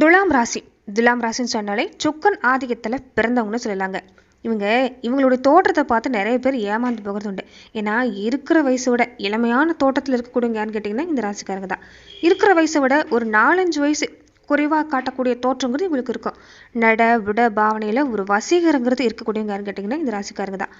துலாம் ராசி. துலாம் ராசின்னு சொன்னாலே சுக்கன் ஆதிக்கத்தில் பிறந்தவங்கன்னு சொல்லலாங்க. இவங்க இவங்களுடைய தோற்றத்தை பார்த்து நிறைய பேர் ஏமாந்து போகிறது உண்டு. ஏன்னா இருக்கிற வயசை விட இளமையான தோட்டத்தில் இருக்கக்கூடியவங்க யாருன்னு கேட்டிங்கன்னா இந்த ராசிக்காரங்க தான். இருக்கிற வயசை விட ஒரு நாலஞ்சு வயசு குறைவாக காட்டக்கூடிய தோற்றங்கிறது இவங்களுக்கு இருக்கும். நட விட பாவனையில் ஒரு வசீகரங்கிறது இருக்கக்கூடியவங்க யாருன்னு கேட்டிங்கன்னா இந்த ராசிக்காரங்க தான்.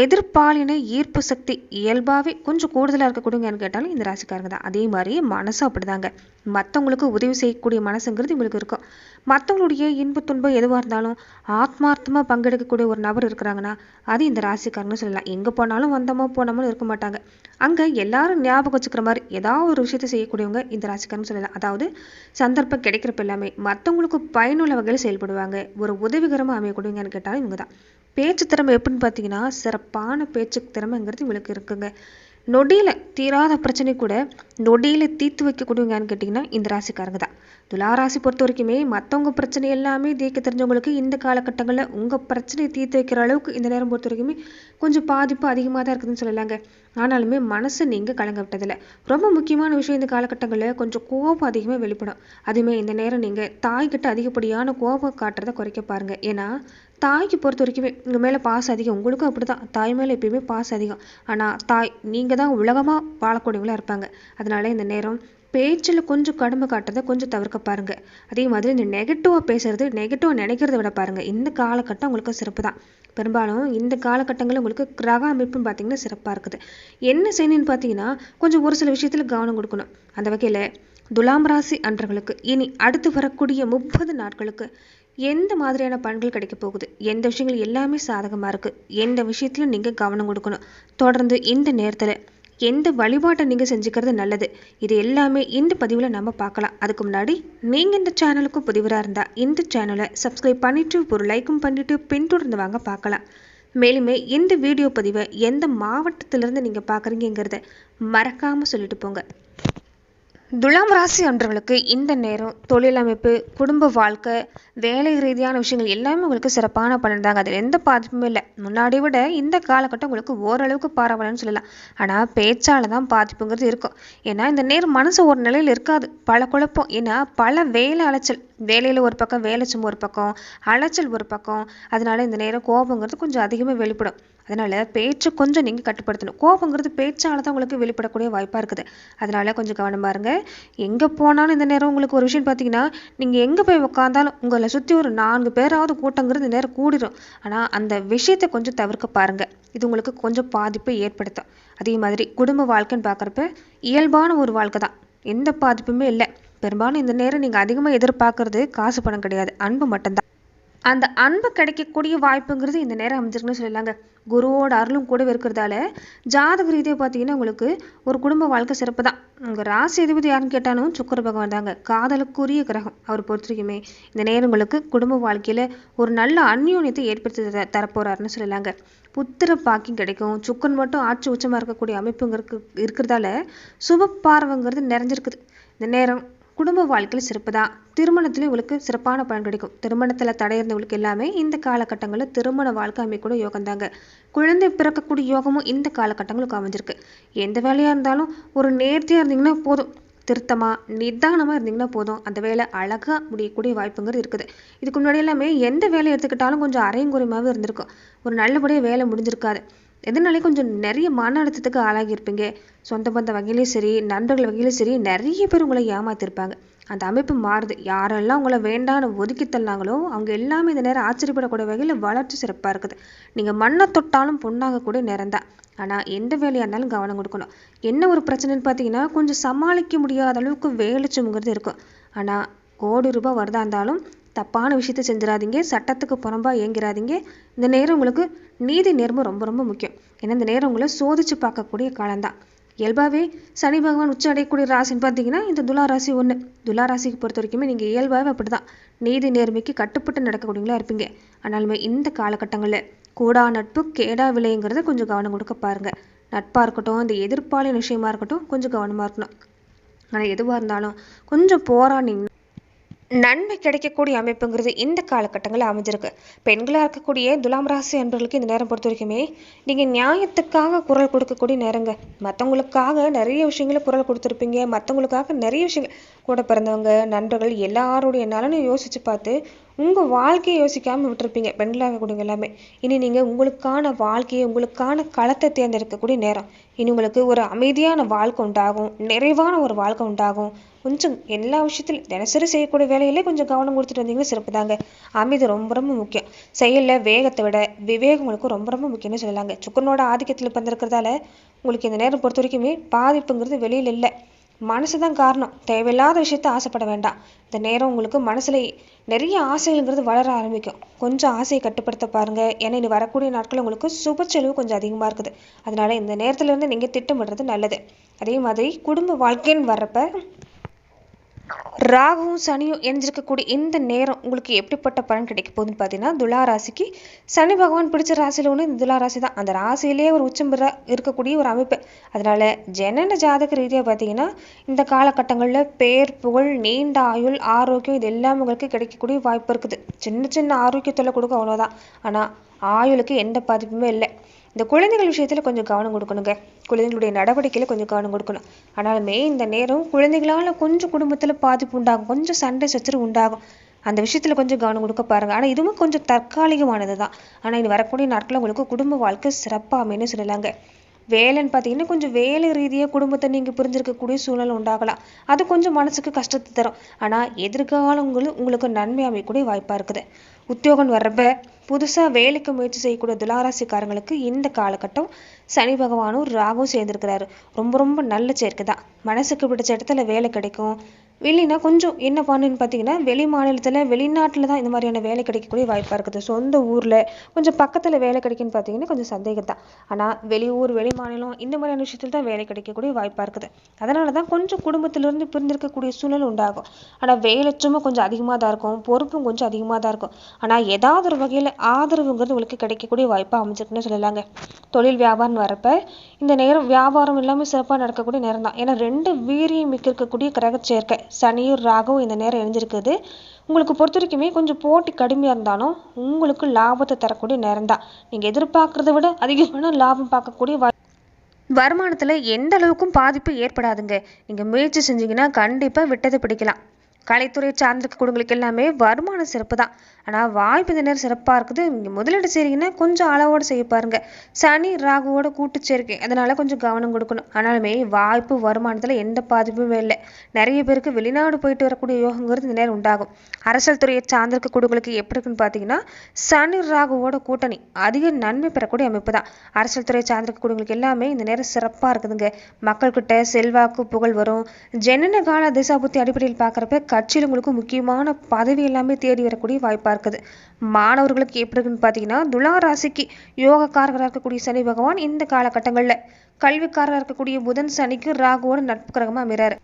எதிர்பாலின ஈர்ப்பு சக்தி இயல்பாகவே கொஞ்சம் கூடுதலாக இருக்கக்கூடியவங்க யாருன்னு கேட்டாலும் இந்த ராசிக்காரங்க தான். அதே மாதிரி மனசும் அப்படிதாங்க. மற்றவங்களுக்கு உதவி செய்யக்கூடிய மனசுங்கிறது இவங்களுக்கு இருக்கும். மற்றவங்களுடைய இன்பு துன்பம் எதுவாக இருந்தாலும் ஆத்மார்த்தமாக பங்கெடுக்கக்கூடிய ஒரு நபர் இருக்கிறாங்கன்னா அது இந்த ராசிக்காரங்கன்னு சொல்லலாம். எங்கே போனாலும் வந்தோமோ போனோமோ இருக்க மாட்டாங்க. அங்கே எல்லாரும் ஞாபகம் வச்சுக்கிற மாதிரி ஏதாவது ஒரு விஷயத்தை செய்யக்கூடியவங்க இந்த ராசிக்காரன்னு சொல்லலாம். அதாவது சந்தர்ப்பம் கிடைக்கிறப்ப எல்லாமே மற்றவங்களுக்கு பயனுள்ள வகையில் செயல்படுவாங்க. ஒரு உதவிகரமாக அமையக்கூடியங்கன்னு கேட்டால் இவங்க தான் பேச்சு திறமை எப்படின்னு பார்த்தீங்கன்னா சிறப்பான பேச்சு திறமைங்கிறது இவங்களுக்கு இருக்குங்க. நொடியில் தீராத பிரச்சனை கூட நொடியில் தீர்த்து வைக்கக்கூடியவங்கன்னு கேட்டிங்கன்னா இந்த ராசிக்காரங்க தான் துலாராசி பொறுத்த வரைக்குமே மற்றவங்க பிரச்சனை எல்லாமே தீர்க்க தெரிஞ்சவங்களுக்கு இந்த காலகட்டங்களில் உங்கள் பிரச்சனையை தீர்த்து வைக்கிற அளவுக்கு இந்த நேரம் பொறுத்த வரைக்குமே கொஞ்சம் பாதிப்பு அதிகமாக தான் இருக்குதுன்னு சொல்லலாங்க. ஆனாலுமே மனசு நீங்கள் கலங்க விட்டதில்லை ரொம்ப முக்கியமான விஷயம் இந்த காலகட்டங்களில் கொஞ்சம் கோபம் அதிகமாக வெளிப்படும். அதுவுமே இந்த நேரம் நீங்கள் தாய்கிட்ட அதிகப்படியான கோபம் காட்டுறதை குறைக்க பாருங்கள் ஏன்னா தாய்க்கு பொறுத்த வரைக்குமே உங்கள் மேலே பாசம் அதிகம். உங்களுக்கும் அப்படி தான் தாய் மேலே எப்பயுமே பாசம் அதிகம். ஆனால் தாய் நீங்கள் தான் உலகமாக வாழக்கூடியவங்களாக இருப்பாங்க. அதனால இந்த நேரம் பேச்சில் கொஞ்சம் கடுமை காட்டுறதை கொஞ்சம் தவிர்க்க பாருங்கள் அதே மாதிரி இந்த நெகட்டிவாக பேசுகிறது நெகட்டிவாக நினைக்கிறத விட பாருங்கள் இந்த காலகட்டம் உங்களுக்கு சிறப்பு தான். பெரும்பாலும் இந்த காலகட்டங்களில் உங்களுக்கு கிரக அமைப்புன்னு பார்த்தீங்கன்னா சிறப்பாக இருக்குது. என்ன செய்யணும்னு பார்த்தீங்கன்னா கொஞ்சம் ஒரு சில விஷயத்தில் கவனம் கொடுக்கணும். அந்த வகையில் துலாம் ராசி அன்றர்களுக்கு இனி அடுத்து வரக்கூடிய முப்பது நாட்களுக்கு எந்த மாதிரியான பலன்கள் கிடைக்க போகுது? எந்த விஷயங்கள் எல்லாமே சாதகமாக இருக்குது எந்த விஷயத்திலும் நீங்கள் கவனம் கொடுக்கணும். தொடர்ந்து இந்த நேரத்தில் எந்த வழிபாட்டை நீங்கள் செஞ்சுக்கிறது நல்லது. இது எல்லாமே இந்த பதிவில் நம்ம பார்க்கலாம். அதுக்கு முன்னாடி நீங்கள் இந்த சேனலுக்கும் புதிவராக இருந்தால் இந்த சேனலை சப்ஸ்கிரைப் பண்ணிவிட்டு ஒரு லைக்கும் பண்ணிவிட்டு பின்தொடர்ந்து வாங்க பார்க்கலாம். மேலுமே இந்த வீடியோ பதிவை எந்த மாவட்டத்திலிருந்து நீங்கள் பார்க்குறீங்கிறத மறக்காமல் சொல்லிட்டு போங்க. துலாம் ராசி அன்றவர்களுக்கு இந்த நேரம் தொழில் அமைப்பு குடும்ப வாழ்க்கை வேலை ரீதியான விஷயங்கள் எல்லாமே உங்களுக்கு சிறப்பான பலன் தாங்க. அதில் எந்த பாதிப்புமே இல்லை. முன்னாடி விட இந்த காலகட்டம் உங்களுக்கு ஓரளவுக்கு பரவாயில்லன்னு சொல்லலாம். ஆனால் பேச்சால் தான் பாதிப்புங்கிறது இருக்கும். ஏன்னா இந்த நேரம் மனசு ஒரு நிலையில் இருக்காது. பல குழப்பம் ஏன்னா பல வேலை அலைச்சல் வேலையில் ஒரு பக்கம் வேலை சும்மா ஒரு பக்கம் அலைச்சல் ஒரு பக்கம் அதனால இந்த நேரம் கோபங்கிறது கொஞ்சம் அதிகமாக வெளிப்படும். அதனால பேச்சு கொஞ்சம் நீங்கள் கட்டுப்படுத்தணும். கோபங்கிறது பேச்சால தான் உங்களுக்கு வெளிப்படக்கூடிய வாய்ப்பாக இருக்குது. அதனால கொஞ்சம் கவனமாக இருங்க. எங்கே போனாலும் இந்த நேரம் உங்களுக்கு ஒரு விஷயம் பார்த்தீங்கன்னா நீங்கள் எங்கே போய் உட்காந்தாலும் உங்களை சுற்றி ஒரு நான்கு பேராவது கூட்டங்கிறது இந்த நேரம் கூடிரும். ஆனால் அந்த விஷயத்தை கொஞ்சம் தவிர்க்க பாருங்கள் இது உங்களுக்கு கொஞ்சம் பாதிப்பை ஏற்படுத்தும். அதே மாதிரி குடும்ப வாழ்க்கைன்னு பார்க்குறப்ப இயல்பான ஒரு வாழ்க்கை தான் எந்த பாதிப்புமே இல்லை. பெரும்பாலும் இந்த நேரம் நீங்கள் அதிகமாக எதிர்பார்க்கறது காசு பணம் கிடையாது அன்பு மட்டும்தான். அந்த அன்பு கிடைக்கக்கூடிய வாய்ப்புங்கிறது இந்த நேரம் அமைஞ்சிருக்குன்னு சொல்லலாங்க. குருவோட அருளும் கூட இருக்கிறதால ஜாதக ரீதியாக பார்த்தீங்கன்னா உங்களுக்கு ஒரு குடும்ப வாழ்க்கை சிறப்பு தான். உங்கள் ராசி அதிபதி யாருன்னு கேட்டாலும் சுக்கர பகவான் தாங்க. காதலுக்குரிய கிரகம். அவர் பொறுத்த வரைக்குமே இந்த நேரம் உங்களுக்கு குடும்ப வாழ்க்கையில் ஒரு நல்ல அந்யோன்யத்தை ஏற்படுத்தி தரப்போறாருன்னு சொல்லலாங்க. புத்திர பாக்கியம் கிடைக்கும். சுக்கன் மட்டும் ஆட்சி உச்சமாக இருக்கக்கூடிய அமைப்புங்கிறது இருக்கிறதால சுப பார்வைங்கிறது நிறைஞ்சிருக்குது. இந்த நேரம் குடும்ப வாழ்க்கையில் சிறப்பு தான் திருமணத்துலேயும் உங்களுக்கு சிறப்பான பலன் கிடைக்கும். திருமணத்தில் தடை இருந்தவங்களுக்கு எல்லாமே இந்த காலகட்டங்களில் திருமண வாழ்க்கை அமைக்கூட யோகம் தாங்க குழந்தை பிறக்கக்கூடிய யோகமும் இந்த காலகட்டங்களுக்கு அமைஞ்சிருக்கு. எந்த வேலையாக இருந்தாலும் ஒரு நேர்த்தியாக இருந்தீங்கன்னா போதும். திருத்தமாக நிதானமாக இருந்தீங்கன்னா போதும். அந்த வேலை அழகாக முடியக்கூடிய வாய்ப்புங்கிறது இருக்குது. இதுக்கு முன்னாடி எல்லாமே எந்த வேலையை எடுத்துக்கிட்டாலும் கொஞ்சம் அரைங்குறைமாவே இருந்திருக்கும். ஒரு நல்லபடியாக வேலை முடிஞ்சிருக்காது. எதனாலே கொஞ்சம் நிறைய மன அழுத்தத்துக்கு ஆளாகியிருப்பீங்க? சொந்த பந்த வகையிலையும் சரி நண்பர்கள் வகையிலையும் சரி நிறைய பேர் உங்களை ஏமாத்திருப்பாங்க. அந்த அமைப்பு மாறுது. யாரெல்லாம் உங்களை வேண்டான்னு ஒதுக்கி தள்ளாங்களோ அவங்க எல்லாமே இந்த நேரம் ஆச்சரியப்படக்கூடிய வகையில் வளர்ச்சி சிறப்பாக இருக்குது. நீங்கள் மண்ணை தொட்டாலும் பொண்ணாக நேரம் தான் ஆனால் எந்த வேலையாக இருந்தாலும் கவனம் கொடுக்கணும். என்ன ஒரு பிரச்சனைன்னு பார்த்தீங்கன்னா கொஞ்சம் சமாளிக்க முடியாத அளவுக்கு வேலைச்சுங்கிறது இருக்கும். ஆனால் கோடி ரூபாய் வருதா இருந்தாலும் தப்பான விஷயத்த செஞ்சிடாதீங்க சட்டத்துக்கு புறம்பாக இயங்கிறாதீங்க. இந்த நேரம் உங்களுக்கு நீதி நேர்மை ரொம்ப ரொம்ப முக்கியம். ஏன்னா இந்த நேரம் உங்களை சோதிச்சு பார்க்கக்கூடிய காலம்தான். இயல்பாகவே சனி பகவான் உச்ச அடையக்கூடிய ராசின்னு பார்த்தீங்கன்னா இந்த துலா ராசி ஒன்று துலா ராசிக்கு பொறுத்த வரைக்குமே நீங்கள் இயல்பாகவே அப்படி தான் நீதி நேர்மைக்கு கட்டுப்பட்டு நடக்கக்கூடியவங்களா இருப்பீங்க. ஆனாலுமே இந்த காலகட்டங்களில் கூடா நட்பு கேடா விலைங்கிறத கொஞ்சம் கவனம் கொடுக்க பாருங்கள் நட்பாக இருக்கட்டும் இந்த எதிர்ப்பாளின் விஷயமா இருக்கட்டும் கொஞ்சம் கவனமாக இருக்கணும். ஆனால் எதுவாக இருந்தாலும் கொஞ்சம் போராடினீங்க நன்மை கிடைக்கக்கூடிய அமைப்புங்கிறது இந்த காலகட்டங்களில் அமைஞ்சிருக்கு. பெண்களாக இருக்கக்கூடிய துலாம் ராசி அன்பர்களுக்கு இந்த நேரம் பொறுத்த வரைக்குமே நீங்கள் நியாயத்துக்காக குரல் கொடுக்கக்கூடிய நேரங்க. மற்றவங்களுக்காக நிறைய விஷயங்களை குரல் கொடுத்துருப்பீங்க. மற்றவங்களுக்காக நிறைய விஷயங்கள் கூட பிறந்தவங்க நண்பர்கள் எல்லாருடைய நலனும் யோசித்து பார்த்து உங்கள் வாழ்க்கையை யோசிக்காமல் விட்டுருப்பீங்க. பெண்களாக இருக்கக்கூடியவங்க எல்லாமே. இனி நீங்கள் உங்களுக்கான வாழ்க்கையை உங்களுக்கான களத்தை தேர்ந்தெடுக்கக்கூடிய நேரம். இனி உங்களுக்கு ஒரு அமைதியான வாழ்க்கை உண்டாகும் நிறைவான ஒரு வாழ்க்கை உண்டாகும். கொஞ்சம் எல்லா விஷயத்திலும் தினசரி செய்யக்கூடிய வேலையிலே கொஞ்சம் கவனம் கொடுத்துட்டு வந்தீங்கன்னா சிறப்பு தாங்க. அமைதி ரொம்ப ரொம்ப முக்கியம். செயலில் வேகத்தை விட விவேகங்களுக்கும் ரொம்ப ரொம்ப முக்கியம்னு சொல்லலாங்க. சுக்கரனோட ஆதிக்கத்தில் பிறந்திருக்கிறதால உங்களுக்கு இந்த நேரம் பொறுத்த வரைக்குமே பாதிப்புங்கிறது வெளியில் இல்லை. மனசு தான் காரணம். தேவையில்லாத விஷயத்த ஆசைப்பட வேண்டாம். இந்த நேரம் உங்களுக்கு மனசில் நிறைய ஆசைகள்ங்கிறது வளர ஆரம்பிக்கும். கொஞ்சம் ஆசையை கட்டுப்படுத்த பாருங்க. ஏன்னா இனி வரக்கூடிய நாட்கள் உங்களுக்கு சுப செலவு கொஞ்சம் அதிகமாக இருக்குது. அதனால இந்த நேரத்துல இருந்து நீங்கள் திட்டமிடுறது நல்லது. அதே மாதிரி குடும்ப வாழ்க்கைன்னு வர்றப்ப ராகுவும் சனியும் இணைஞ்சிருக்கக்கூடிய இந்த நேரம் உங்களுக்கு எப்படிப்பட்ட பலன் கிடைக்க போகுதுன்னு பார்த்தீங்கன்னா துலா ராசிக்கு சனி பகவான் பிடிச்ச ராசியில் ஒன்று இந்த துலா ராசி தான். அந்த ராசியிலே ஒரு உச்சம் பெற இருக்கக்கூடிய ஒரு அமைப்பு. அதனால ஜனன ஜாதக ரீதியாக பார்த்தீங்கன்னா இந்த காலகட்டங்களில் பேர் புகழ் நீண்ட ஆயுள் ஆரோக்கியம் இது எல்லாமே உங்களுக்கு கிடைக்கக்கூடிய வாய்ப்பு இருக்குது. சின்ன சின்ன ஆரோக்கியத்தில் கொடுக்க அவ்வளோதான் ஆனால் ஆயுளுக்கு எந்த பாதிப்புமே இல்லை. இந்த குழந்தைகள் விஷயத்தில் கொஞ்சம் கவனம் கொடுக்கணுங்க. குழந்தைகளுடைய நடவடிக்கையில் கொஞ்சம் கவனம் கொடுக்கணும். ஆனாலுமே இந்த நேரம் குழந்தைகளால் கொஞ்சம் குடும்பத்தில் பாதிப்பு உண்டாகும். கொஞ்சம் சண்டை சச்சரவு உண்டாகும். அந்த விஷயத்தில் கொஞ்சம் கவனம் கொடுக்க பாருங்க. ஆனால் இதுவும் கொஞ்சம் தற்காலிகமானது தான் ஆனால் இது வரக்கூடிய நாட்களில் உங்களுக்கு குடும்ப வாழ்க்கை சிறப்பாக அமைன்னு சொல்லலாங்க. வேலைன்னு பார்த்தீங்கன்னா கொஞ்சம் வேலை ரீதியாக குடும்பத்தை நீங்கள் புரிஞ்சிருக்கக்கூடிய சூழ்நிலை உண்டாகலாம். அது கொஞ்சம் மனசுக்கு கஷ்டத்தை தரும். ஆனால் எதிர்காலங்களும் உங்களுக்கு நன்மை அமையக்கூடிய வாய்ப்பாக இருக்குது. உத்தியோகம் வர்றப்ப புதுசாக வேலைக்கு முயற்சி செய்யக்கூடிய துளாராசிக்காரங்களுக்கு இந்த காலகட்டம் சனி பகவானும் ராகும் சேர்ந்திருக்கிறாரு. ரொம்ப ரொம்ப நல்ல சேர்க்கை தான். மனசுக்கு பிடிச்ச இடத்துல வேலை கிடைக்கும். வெளினா கொஞ்சம் என்ன பண்ணுன்னு பார்த்தீங்கன்னா வெளி மாநிலத்தில் வெளிநாட்டில் தான் இந்த மாதிரியான வேலை கிடைக்கக்கூடிய வாய்ப்பாக இருக்குது. சொந்த ஊரில் கொஞ்சம் பக்கத்தில் வேலை கிடைக்குன்னு பார்த்தீங்கன்னா கொஞ்சம் சந்தேகம் தான். ஆனால் வெளியூர் வெளி மாநிலம் இந்த மாதிரியான விஷயத்தில் தான் வேலை கிடைக்கக்கூடிய வாய்ப்பாக இருக்குது. அதனால தான் கொஞ்சம் குடும்பத்திலிருந்து பிரிந்திருக்கக்கூடிய சூழல் உண்டாகும். ஆனால் வேலை சும்மா கொஞ்சம் அதிகமாக தான் இருக்கும். பொறுப்பும் கொஞ்சம் அதிகமாக தான் இருக்கும். ஆனால் ஏதாவது ஒரு வகையில் ஆதரவுங்கிறது உங்களுக்கு கிடைக்கக்கூடிய வாய்ப்பாக அமைஞ்சிருக்குன்னு சொல்லலாங்க. தொழில் வியாபாரம் வரப்போ இந்த நேரம் வியாபாரம் இல்லாமல் சிறப்பாக நடக்கக்கூடிய நேரம் தான் ஏன்னா ரெண்டு வீரியம் மிக்க இருக்கக்கூடிய கிரக சேர்க்கை சனியும் ராகவும் இந்த நேரம் இணைஞ்சிருக்குது. உங்களுக்கு பொறுத்த வரைக்குமே கொஞ்சம் போட்டி கடுமையாக இருந்தாலும் உங்களுக்கு லாபத்தை தரக்கூடிய நேரம் தான் நீங்கள் எதிர்பார்க்கறத விட அதிகமான லாபம் பார்க்கக்கூடிய வாய் வருமானத்தில் எந்த அளவுக்கும் பாதிப்பு ஏற்படாதுங்க. நீங்கள் முயற்சி செஞ்சீங்கன்னா கண்டிப்பாக விட்டதை பிடிக்கலாம். கலைத்துறை சார்ந்திருக்க குடும்பங்களுக்கு எல்லாமே வருமானம் சிறப்பு தான் ஆனால் வாய்ப்பு இந்த நேரம் சிறப்பாக இருக்குது. நீங்கள் முதலீடு செய்கிறீங்கன்னா கொஞ்சம் அளவோடு செய்ய பாருங்க. சனி ராகுவோட கூட்டு சேர்க்கை. அதனால் கொஞ்சம் கவனம் கொடுக்கணும். ஆனாலுமே வாய்ப்பு வருமானத்தில் எந்த பாதிப்புமே இல்லை. நிறைய பேருக்கு வெளிநாடு போயிட்டு வரக்கூடிய யோகங்கிறது இந்த நேரம் உண்டாகும். அரசியல் துறையை சார்ந்திருக்க குடும்பங்களுக்கு எப்படி இருக்குன்னு பார்த்தீங்கன்னா சனி ராகுவோட கூட்டணி அதிக நன்மை பெறக்கூடிய அமைப்பு தான். அரசியல் துறையை சார்ந்திருக்க குடும்பங்களுக்கு எல்லாமே இந்த நேரம் சிறப்பாக இருக்குதுங்க. மக்கள்கிட்ட செல்வாக்கு புகழ் வரும். ஜனன கால திசாபுத்தி அடிப்படையில் பார்க்குறப்ப கட்சியில் உங்களுக்கு முக்கியமான பதவி எல்லாமே தேடி வரக்கூடிய வாய்ப்பாக இருக்குது மாணவர்களுக்கு எப்படி இருக்குன்னு பார்த்தீங்கன்னா துலா ராசிக்கு யோகக்காரராக இருக்கக்கூடிய சனி பகவான் இந்த காலகட்டங்களில். கல்விக்காரராக இருக்கக்கூடிய புதன் சனிக்கு ராகுவோட நட்பு கிரகமாக அமைறாரு.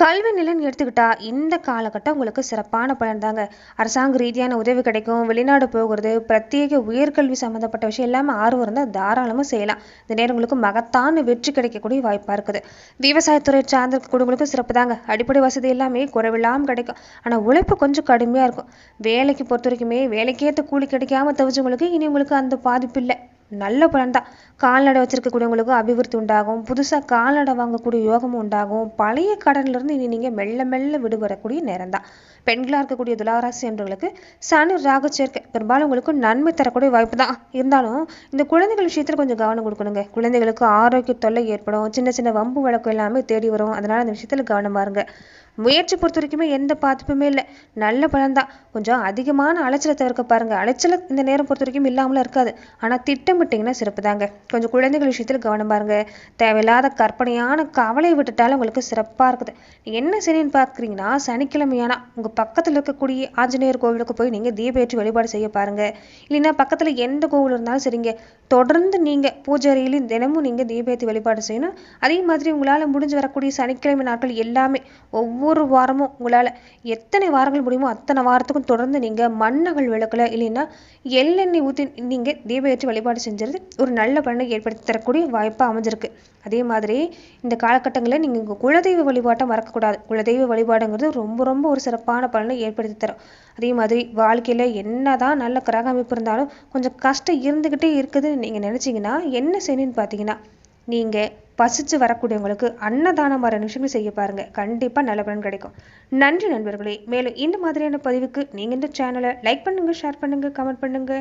கல்வி நிலைன்னு எடுத்துக்கிட்டா இந்த காலகட்டம் உங்களுக்கு சிறப்பான பலன் தாங்க. அரசாங்க ரீதியான உதவி கிடைக்கும் வெளிநாடு போகிறது பிரத்யேக உயர்கல்வி சம்மந்தப்பட்ட விஷயம் எல்லாமே ஆர்வம் இருந்தால் தாராளமாக செய்யலாம். இந்த நேரம் உங்களுக்கு மகத்தான வெற்றி கிடைக்கக்கூடிய வாய்ப்பாக இருக்குது. விவசாயத்துறை சார்ந்த குடும்பங்களுக்கு சிறப்பு தாங்க. அடிப்படை வசதி எல்லாமே குறைவில்லாமல் கிடைக்கும். ஆனால் உழைப்பு கொஞ்சம் கடுமையாக இருக்கும். வேலைக்கு பொறுத்த வரைக்குமே வேலைக்கேற்ற கூலி கிடைக்காம தவிச்சவங்களுக்கு இனி உங்களுக்கு அந்த பாதிப்பு இல்லை. நல்ல பலன் தான் கால்நடை வச்சிருக்கக்கூடியவங்களுக்கும் அபிவிருத்தி உண்டாகும். புதுசாக கால்நடை வாங்கக்கூடிய யோகமும் உண்டாகும். பழைய கடன்லேருந்து இனி நீங்கள் மெல்ல மெல்ல விடுபடக்கூடிய நேரம் தான் பெண்களாக இருக்கக்கூடிய துலாராசி என்றவர்களுக்கு சனி ராக சேர்க்கை. பெரும்பாலும் உங்களுக்கு நன்மை தரக்கூடிய வாய்ப்பு தான் இருந்தாலும் இந்த குழந்தைகள் விஷயத்தில் கொஞ்சம் கவனம் கொடுக்கணுங்க. குழந்தைகளுக்கு ஆரோக்கிய தொல்லை ஏற்படும். சின்ன சின்ன வம்பு வழக்கம் எல்லாமே தேடி வரும். அதனால் அந்த விஷயத்தில் கவனம் பாருங்க முயற்சி பொறுத்த வரைக்குமே எந்த பாதிப்புமே இல்லை. நல்ல பலன் தான் கொஞ்சம் அதிகமான அலைச்சலை தவிர்க்க பாருங்கள் அலைச்சலை இந்த நேரம் பொறுத்த வரைக்கும் இல்லாமலும் இருக்காது. ஆனால் திட்டமிட்டிங்கன்னா சிறப்பு தாங்க கொஞ்சம் குழந்தைகள் விஷயத்தில் கவனம் பாருங்க. தேவையில்லாத கற்பனையான கவலையை விட்டுட்டாலும் உங்களுக்கு சிறப்பாக இருக்குது. நீங்கள் என்ன செய்யணும்னு பார்க்குறீங்கன்னா சனிக்கிழமையானா உங்கள் பக்கத்தில் இருக்கக்கூடிய ஆஞ்சநேயர் கோவிலுக்கு போய் நீங்கள் தீபேற்றி வழிபாடு செய்ய பாருங்கள் இல்லைன்னா பக்கத்தில் எந்த கோவில் இருந்தாலும் சரிங்க. தொடர்ந்து நீங்கள் பூஜாரியிலையும் தினமும் நீங்கள் தீபேற்றி வழிபாடு செய்யணும். அதே மாதிரி உங்களால் முடிஞ்சு வரக்கூடிய சனிக்கிழமை நாட்கள் எல்லாமே ஒவ்வொரு ஒவ்வொரு வாரமும் உங்களால் எத்தனை வாரங்கள் முடியுமோ அத்தனை வாரத்துக்கும் தொடர்ந்து நீங்கள் மண்ணகல் விளக்கில் இல்லைன்னா எள்ளெண்ணெய் ஊற்றி நீங்கள் தீப ஏற்றி வழிபாடு செஞ்சுறது ஒரு நல்ல பலனை ஏற்படுத்தி தரக்கூடிய வாய்ப்பாக அமைஞ்சிருக்கு. அதே மாதிரி இந்த காலகட்டங்களில் நீங்கள் உங்கள் குலதெய்வ வழிபாட்டை மறக்கக்கூடாது. குலதெய்வ வழிபாடுங்கிறது ரொம்ப ரொம்ப ஒரு சிறப்பான பலனை ஏற்படுத்தி தரும். அதே மாதிரி வாழ்க்கையில் என்னதான் நல்ல கிரக அமைப்பு இருந்தாலும் கொஞ்சம் கஷ்டம் இருந்துக்கிட்டே இருக்குதுன்னு நீங்கள் நினச்சிங்கன்னா என்ன செய்யணும்னு பார்த்தீங்கன்னா நீங்கள் பசிச்சு வரக்கூடியவங்களுக்கு அன்னதானம் வர நிமிஷங்கள் செய்ய பாருங்கள் கண்டிப்பாக நல்ல பலன் கிடைக்கும். நன்றி நண்பர்களே. மேலும் இந்த மாதிரியான பதிவுக்கு நீங்கள் இந்த சேனலை லைக் பண்ணுங்கள் ஷேர் பண்ணுங்கள் கமெண்ட் பண்ணுங்கள்